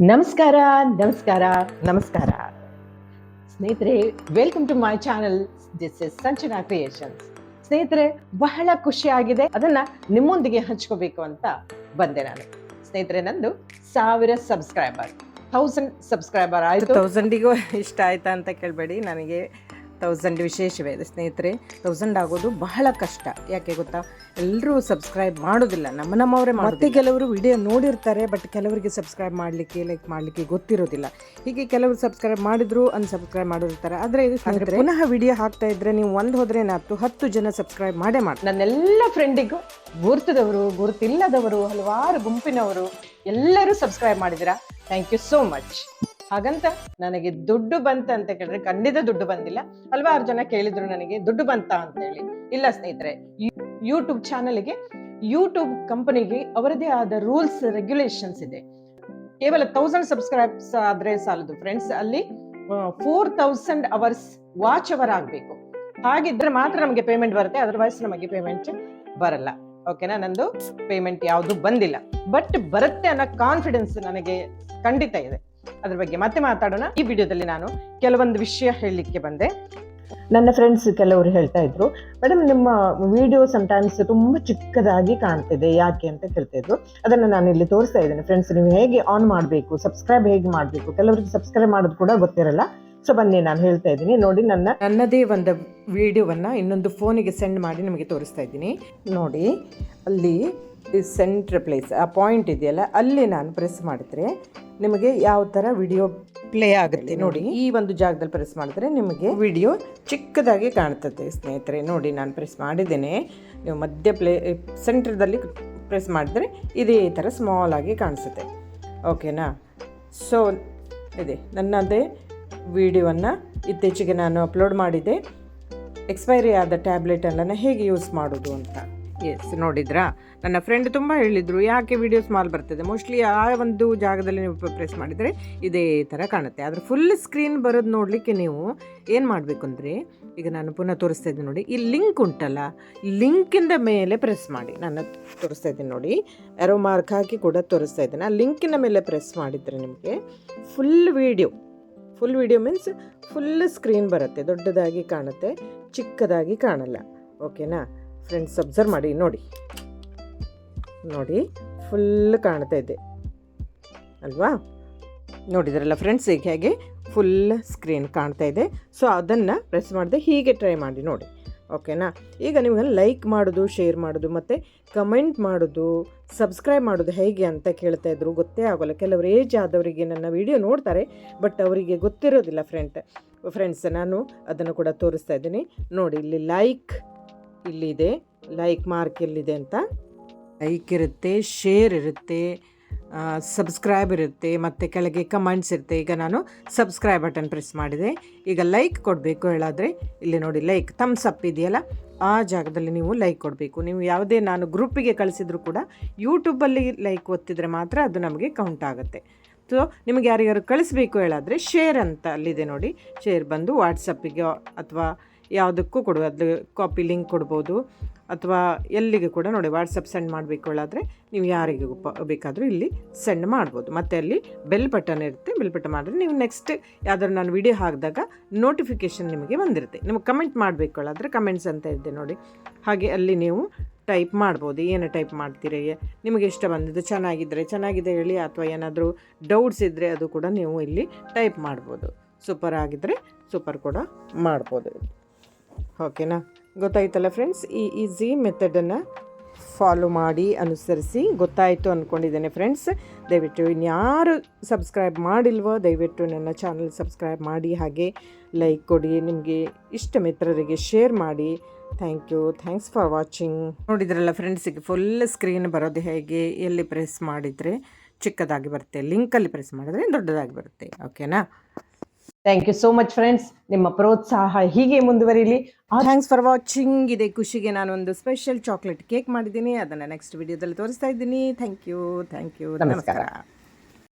ನಮಸ್ಕಾರ ನಮಸ್ಕಾರ ನಮಸ್ಕಾರ. ಸ್ನೇಹಿತರೆ welcome to my channel this is Sanchana creations ಸ್ನೇಹಿತರೆ, ಬಹಳ ಖುಷಿಯಾಗಿದೆ ಅದನ್ನ ನಿಮ್ಮೊಂದಿಗೆ ಹಂಚ್ಕೋಬೇಕು ಅಂತ ಬಂದೆ ನಾನು. ಸ್ನೇಹಿತರೆ, ನಂದು ಸಾವಿರ ಸಬ್ಸ್ಕ್ರೈಬರ್ ಥೌಸಂಡ್ ಸಬ್ಸ್ಕ್ರೈಬರ್ ಆಯ್ತು. ತೌಸಂಡಿಗೂ ಇಷ್ಟ ಆಯ್ತಾ ಅಂತ ಕೇಳಬೇಡಿ. ನನಗೆ ತೌಸಂಡ್ ವಿಶೇಷವೇ ಸ್ನೇಹಿತರೆ. ತೌಸಂಡ್ ಆಗೋದು ಬಹಳ ಕಷ್ಟ. ಯಾಕೆ ಗೊತ್ತಾ? ಎಲ್ಲರೂ ಸಬ್ಸ್ಕ್ರೈಬ್ ಮಾಡೋದಿಲ್ಲ. ನಮ್ಮ ನಮ್ಮವರೇ ಮತ್ತೆ ಕೆಲವರು ವಿಡಿಯೋ ನೋಡಿರ್ತಾರೆ ಬಟ್ ಕೆಲವರಿಗೆ ಸಬ್ಸ್ಕ್ರೈಬ್ ಮಾಡಲಿಕ್ಕೆ ಲೈಕ್ ಮಾಡಲಿಕ್ಕೆ ಗೊತ್ತಿರೋದಿಲ್ಲ. ಹೀಗೆ ಕೆಲವರು ಸಬ್ಸ್ಕ್ರೈಬ್ ಮಾಡಿದ್ರು ಅನ್ಸಬ್ಸ್ಕ್ರೈಬ್ ಮಾಡಿರ್ತಾರೆ ಆದರೆ ಇದು ಪುನಃ ವಿಡಿಯೋ ಹಾಕ್ತಾ ಇದ್ರೆ ನೀವು ಒಂದು ಹೋದ್ರೆ ಏನಾಯ್ತು? ಹತ್ತು ಜನ ಸಬ್ಸ್ಕ್ರೈಬ್ ಮಾಡೇ ಮಾಡಿ ನನ್ನೆಲ್ಲ ಫ್ರೆಂಡಿಗೂ ಗುರ್ತದವರು ಗುರ್ತಿಲ್ಲದವರು ಹಲವಾರು ಗುಂಪಿನವರು ಎಲ್ಲರೂ ಸಬ್ಸ್ಕ್ರೈಬ್ ಮಾಡಿದಿರಾ ಥ್ಯಾಂಕ್ ಯು ಸೋ ಮಚ್ ಹಾಗಂತ ನನಗೆ ದುಡ್ಡು ಬಂತ ಅಂತ ಕೇಳಿದ್ರೆ ಖಂಡಿತ ದುಡ್ಡು ಬಂದಿಲ್ಲ. ಹಲವಾರು ಜನ ಕೇಳಿದ್ರು ನನಗೆ ದುಡ್ಡು ಬಂತ ಅಂತ ಹೇಳಿ. ಇಲ್ಲ ಸ್ನೇಹಿತರೆ ಯೂಟ್ಯೂಬ್ ಚಾನಲ್ಗೆ ಯೂಟ್ಯೂಬ್ ಕಂಪನಿಗೆ ಅವರದೇ ಆದ ರೂಲ್ಸ್ ರೆಗ್ಯುಲೇಷನ್ಸ್ ಇದೆ. ಕೇವಲ ತೌಸಂಡ್ ಸಬ್ಸ್ಕ್ರೈಬ್ಸ್ ಆದ್ರೆ ಸಾಲದು ಫ್ರೆಂಡ್ಸ್ ಅಲ್ಲಿ four thousand hours watch hour ಆಗಬೇಕು. ಹಾಗಿದ್ರೆ ಮಾತ್ರ ನಮಗೆ ಪೇಮೆಂಟ್ ಬರುತ್ತೆ ಅದರ್ವೈಸ್ ನಮಗೆ ಪೇಮೆಂಟ್ ಬರಲ್ಲ. ಓಕೆನಾ ನಂದು ಪೇಮೆಂಟ್ ಯಾವುದು ಬಂದಿಲ್ಲ. ಬಟ್ ಬರುತ್ತೆ ಅನ್ನೋ ಕಾನ್ಫಿಡೆನ್ಸ್ ನನಗೆ ಖಂಡಿತ ಇದೆ. ಅದ್ರ ಬಗ್ಗೆ ಮತ್ತೆ ಮಾತಾಡೋಣ. ಈ ವಿಡಿಯೋದಲ್ಲಿ ನಾನು ಕೆಲವೊಂದು ವಿಷಯ ಹೇಳಲಿಕ್ಕೆ ಬಂದೆ. ನನ್ನ ಫ್ರೆಂಡ್ಸ್ ಕೆಲವರು ಹೇಳ್ತಾ ಇದ್ರು ಮೇಡಮ್ ನಿಮ್ಮ ವಿಡಿಯೋ ಸಮಟೈಮ್ಸ್ ತುಂಬಾ ಚಿಕ್ಕದಾಗಿ ಕಾಣ್ತಿದೆ, ಯಾಕೆ ಅಂತ ಕೇಳ್ತಾ ಇದ್ರು. ಅದನ್ನ ನಾನು ಇಲ್ಲಿ ತೋರಿಸ್ತಾ ಇದ್ದೇನೆ. ಫ್ರೆಂಡ್ಸ್ ನೀವು ಹೇಗೆ ಆನ್ ಮಾಡಬೇಕು ಸಬ್ಸ್ಕ್ರೈಬ್ ಹೇಗೆ ಮಾಡಬೇಕು, ಕೆಲವರಿಗೆ ಸಬ್ಸ್ಕ್ರೈಬ್ ಮಾಡೋದು ಕೂಡ ಗೊತ್ತಿರಲ್ಲ. ಸೊ ಬನ್ನಿ ನಾನು ಹೇಳ್ತಾ ಇದ್ದೀನಿ. ನೋಡಿ, ನನ್ನ ನನ್ನದೇ ಒಂದು ವಿಡಿಯೋವನ್ನು ಇನ್ನೊಂದು ಫೋನಿಗೆ ಸೆಂಡ್ ಮಾಡಿ ನಿಮಗೆ ತೋರಿಸ್ತಾ ಇದ್ದೀನಿ. ನೋಡಿ, ಅಲ್ಲಿ ಸೆಂಟ್ರ್ ಪ್ಲೇಸ್ ಆ ಪಾಯಿಂಟ್ ಇದೆಯಲ್ಲ, ಅಲ್ಲಿ ನಾನು ಪ್ರೆಸ್ ಮಾಡಿದ್ರೆ ನಿಮಗೆ ಯಾವ ಥರ ವಿಡಿಯೋ ಪ್ಲೇ ಆಗುತ್ತೆ. ನೋಡಿ, ಈ ಒಂದು ಜಾಗದಲ್ಲಿ ಪ್ರೆಸ್ ಮಾಡಿದ್ರೆ ನಿಮಗೆ ವಿಡಿಯೋ ಚಿಕ್ಕದಾಗಿ ಕಾಣ್ತದೆ, ಸ್ನೇಹಿತರೆ. ನೋಡಿ, ನಾನು ಪ್ರೆಸ್ ಮಾಡಿದ್ದೇನೆ. ನೀವು ಮಧ್ಯ ಪ್ಲೇ ಸೆಂಟ್ರದಲ್ಲಿ ಪ್ರೆಸ್ ಮಾಡಿದ್ರೆ ಇದೇ ಥರ ಸ್ಮಾಲ್ ಆಗಿ ಕಾಣಿಸುತ್ತೆ. ಓಕೆನಾ ಸೊ ಇದೆ. ನನ್ನದೇ ವಿಡಿಯೋವನ್ನು ಇತ್ತೀಚೆಗೆ ನಾನು ಅಪ್ಲೋಡ್ ಮಾಡಿದೆ ಎಕ್ಸ್ಪೈರಿ ಆದ ಟ್ಯಾಬ್ಲೆಟೆಲ್ಲನ ಹೇಗೆ ಯೂಸ್ ಮಾಡೋದು ಅಂತ. ಎಸ್ ನೋಡಿದ್ರಾ? ನನ್ನ ಫ್ರೆಂಡ್ ತುಂಬ ಹೇಳಿದರು, ಯಾಕೆ ವಿಡಿಯೋ ಸ್ಮಾಲ್ ಬರ್ತದೆ? ಮೋಸ್ಟ್ಲಿ ಆ ಒಂದು ಜಾಗದಲ್ಲಿ ನೀವು ಪ್ರೆಸ್ ಮಾಡಿದರೆ ಇದೇ ಥರ ಕಾಣುತ್ತೆ. ಆದರೆ ಫುಲ್ ಸ್ಕ್ರೀನ್ ಬರೋದು ನೋಡಲಿಕ್ಕೆ ನೀವು ಏನು ಮಾಡಬೇಕು ಅಂದರೆ, ಈಗ ನಾನು ಪುನಃ ತೋರಿಸ್ತಾ ಇದ್ದೀನಿ ನೋಡಿ, ಈ ಲಿಂಕ್ ಉಂಟಲ್ಲ ಲಿಂಕಿಂದ ಮೇಲೆ ಪ್ರೆಸ್ ಮಾಡಿ. ನಾನು ತೋರಿಸ್ತಾ ಇದ್ದೀನಿ ನೋಡಿ ಎರೋ ಮಾರ್ಕ್ ಹಾಕಿ ಕೂಡ ತೋರಿಸ್ತಾ ಇದ್ದೀನಿ. ಆ ಲಿಂಕಿನ ಮೇಲೆ ಪ್ರೆಸ್ ಮಾಡಿದರೆ ನಿಮಗೆ full video full video means full screen ಬರುತ್ತೆ, ದೊಡ್ಡದಾಗಿ ಕಾಣುತ್ತೆ, ಚಿಕ್ಕದಾಗಿ ಕಾಣಲ್ಲ. ಓಕೆನಾ ಫ್ರೆಂಡ್ಸ್ ಅಬ್ಸರ್ವ್ ಮಾಡಿ, ನೋಡಿ. ನೋಡಿ ಫುಲ್ ಕಾಣ್ತಾ ಇದೆ. ಅಲ್ವಾ? ನೋಡಿದ್ರಲ್ಲ ಫ್ರೆಂಡ್ಸ್ ಈಗ ಹೇಗೆ ಫುಲ್ ಸ್ಕ್ರೀನ್ ಕಾಣ್ತಾ ಇದೆ. ಸೊ ಅದನ್ನು ಪ್ರೆಸ್ ಮಾಡಿದೆ, ಹೀಗೆ ಟ್ರೈ ಮಾಡಿ, ನೋಡಿ. ಓಕೆನಾ? ಈಗ ನೀವು ಲೈಕ್ ಮಾಡೋದು ಶೇರ್ ಮಾಡೋದು, ಮತ್ತು ಕಮೆಂಟ್ ಮಾಡೋದು ಸಬ್ಸ್ಕ್ರೈಬ್ ಮಾಡೋದು ಹೇಗೆ ಅಂತ ಕೇಳ್ತಾ ಇದ್ರು ಗೊತ್ತೇ ಆಗೋಲ್ಲ. ಕೆಲವರು ಏಜ್ ಆದವರಿಗೆ ನನ್ನ ವಿಡಿಯೋ ನೋಡ್ತಾರೆ ಬಟ್ ಅವರಿಗೆ ಗೊತ್ತಿರೋದಿಲ್ಲ ಫ್ರೆಂಡ್ ಫ್ರೆಂಡ್ಸ್ ನಾನು ಅದನ್ನು ಕೂಡ ತೋರಿಸ್ತಾ ಇದ್ದೀನಿ. ನೋಡಿ, ಇಲ್ಲಿ ಲೈಕ್ ಇಲ್ಲಿದೆ. ಲೈಕ್ ಮಾರ್ಕ್ ಎಲ್ಲಿದೆ ಅಂತ? ಲೈಕ್ ಇರುತ್ತೆ ಶೇರ್ ಇರುತ್ತೆ. ಸಬ್ಸ್ಕ್ರೈಬ್ ಇರುತ್ತೆ, ಮತ್ತು ಕೆಳಗೆ ಕಮೆಂಟ್ಸ್ ಇರುತ್ತೆ, ಈಗ ನಾನು ಸಬ್ಸ್ಕ್ರೈಬ್ ಬಟನ್ ಪ್ರೆಸ್ ಮಾಡಿದೆ. ಈಗ ಲೈಕ್ ಕೊಡಬೇಕು ಹೇಳಾದರೆ, ಇಲ್ಲಿ ನೋಡಿ ಲೈಕ್ ಥಮ್ಸ್ ಅಪ್ ಇದೆಯಲ್ಲ, ಆ ಜಾಗದಲ್ಲಿ ನೀವು ಲೈಕ್ ಕೊಡಬೇಕು. ನೀವು ಯಾವುದೇ ನಾನು ಗ್ರೂಪಿಗೆ ಕಳಿಸಿದ್ರು ಕೂಡ ಯೂಟ್ಯೂಬಲ್ಲಿ ಲೈಕ್ ಒತ್ತಿದ್ರೆ ಮಾತ್ರ ಅದು ನಮಗೆ ಕೌಂಟ್ ಆಗುತ್ತೆ. ಸೊ ನಿಮಗೆ ಯಾರಿಗಾರು ಕಳಿಸ್ಬೇಕು ಹೇಳಾದರೆ ಶೇರ್ ಅಂತ ಅಲ್ಲಿದೆ ನೋಡಿ. ಶೇರ್ ಬಂದು ವಾಟ್ಸಪ್ಪಿಗೆ ಅಥವಾ ಯಾವುದಕ್ಕೂ ಕೊಡು, ಅದು ಕಾಪಿ ಲಿಂಕ್ ಕೊಡ್ಬೋದು. ಅಥವಾ ಎಲ್ಲಿಗೆ ಕೂಡ ನೋಡಿ ವಾಟ್ಸಪ್ ಸೆಂಡ್ ಮಾಡಬೇಕು ಹೇಳಾದರೆ ನೀವು ಯಾರಿಗೆ ಬೇಕಾದರೂ ಇಲ್ಲಿ ಸೆಂಡ್ ಮಾಡ್ಬೋದು. ಮತ್ತು ಅಲ್ಲಿ ಬೆಲ್ ಬಟನ್ ಇರುತ್ತೆ ಬೆಲ್ ಬಟನ್ ಮಾಡಿದ್ರೆ ನೀವು ನೆಕ್ಸ್ಟ್ ಯಾವ್ದಾದ್ರು ನಾನು ವಿಡಿಯೋ ಹಾಕಿದಾಗ ನೋಟಿಫಿಕೇಷನ್ ನಿಮಗೆ ಬಂದಿರುತ್ತೆ. ನಿಮಗೆ ಕಮೆಂಟ್ ಮಾಡಬೇಕು ಆದರೆ ಕಮೆಂಟ್ಸ್ ಅಂತ ಇದೆ ನೋಡಿ. ಹಾಗೆ ಅಲ್ಲಿ ನೀವು ಟೈಪ್ ಮಾಡ್ಬೋದು. ಏನು ಟೈಪ್ ಮಾಡ್ತೀರಿ? ನಿಮಗೆ ಇಷ್ಟ ಬಂದಿದ್ದು ಚೆನ್ನಾಗಿದ್ದರೆ ಚೆನ್ನಾಗಿದೆ ಹೇಳಿ ಅಥವಾ ಏನಾದರೂ ಡೌಟ್ಸ್ ಇದ್ದರೆ ಅದು ಕೂಡ ನೀವು ಇಲ್ಲಿ ಟೈಪ್ ಮಾಡ್ಬೋದು. ಸೂಪರ್ ಆಗಿದ್ದರೆ ಸೂಪರ್ ಕೂಡ ಮಾಡ್ಬೋದು. ಓಕೆನಾ? ಗೊತ್ತಾಯ್ತಲ್ಲ ಫ್ರೆಂಡ್ಸ್ ಈ ಈಸಿ ಮೆಥಡನ್ನು ಫಾಲೋ ಮಾಡಿ, ಅನುಸರಿಸಿ ಗೊತ್ತಾಯಿತು ಅಂದ್ಕೊಂಡಿದ್ದೇನೆ ಫ್ರೆಂಡ್ಸ್ ದಯವಿಟ್ಟು ಇನ್ಯಾರು ಸಬ್ಸ್ಕ್ರೈಬ್ ಮಾಡಿಲ್ವೋ, ದಯವಿಟ್ಟು ನನ್ನ ಚಾನಲ್ ಸಬ್ಸ್ಕ್ರೈಬ್ ಮಾಡಿ, ಹಾಗೆ ಲೈಕ್ ಕೊಡಿ, ನಿಮಗೆ ಇಷ್ಟ ಮಿತ್ರರಿಗೆ ಶೇರ್ ಮಾಡಿ. Thank you thanks for watching ನೋಡಿದ್ರಲ್ಲ ಫ್ರೆಂಡ್ಸಿಗೆ ಫುಲ್ ಸ್ಕ್ರೀನ್ ಬರೋದು ಹೇಗೆ? ಎಲ್ಲಿ ಪ್ರೆಸ್ ಮಾಡಿದರೆ ಚಿಕ್ಕದಾಗಿ ಬರುತ್ತೆ ಲಿಂಕಲ್ಲಿ ಪ್ರೆಸ್ ಮಾಡಿದ್ರೆ ದೊಡ್ಡದಾಗಿ ಬರುತ್ತೆ. ಓಕೆನಾ thank you so much friends ನಿಮ್ಮ ಪ್ರೋತ್ಸಾಹ ಹೀಗೆ ಮುಂದುವರಿಲಿ. ಥ್ಯಾಂಕ್ಸ್ ಫಾರ್ ವಾಚಿಂಗ್ ಇದೆ ಖುಷಿಗೆ ನಾನು ಒಂದು ಸ್ಪೆಷಲ್ ಚಾಕ್ಲೇಟ್ ಕೇಕ್ ಮಾಡಿದ್ದೀನಿ. ಅದನ್ನು ನೆಕ್ಸ್ಟ್ ವಿಡಿಯೋದಲ್ಲಿ ತೋರಿಸ್ತಾ ಇದ್ದೀನಿ. ಥ್ಯಾಂಕ್ ಯು ಥ್ಯಾಂಕ್ ಯು ನಮಸ್ಕಾರ. ನಮಸ್ಕಾರ.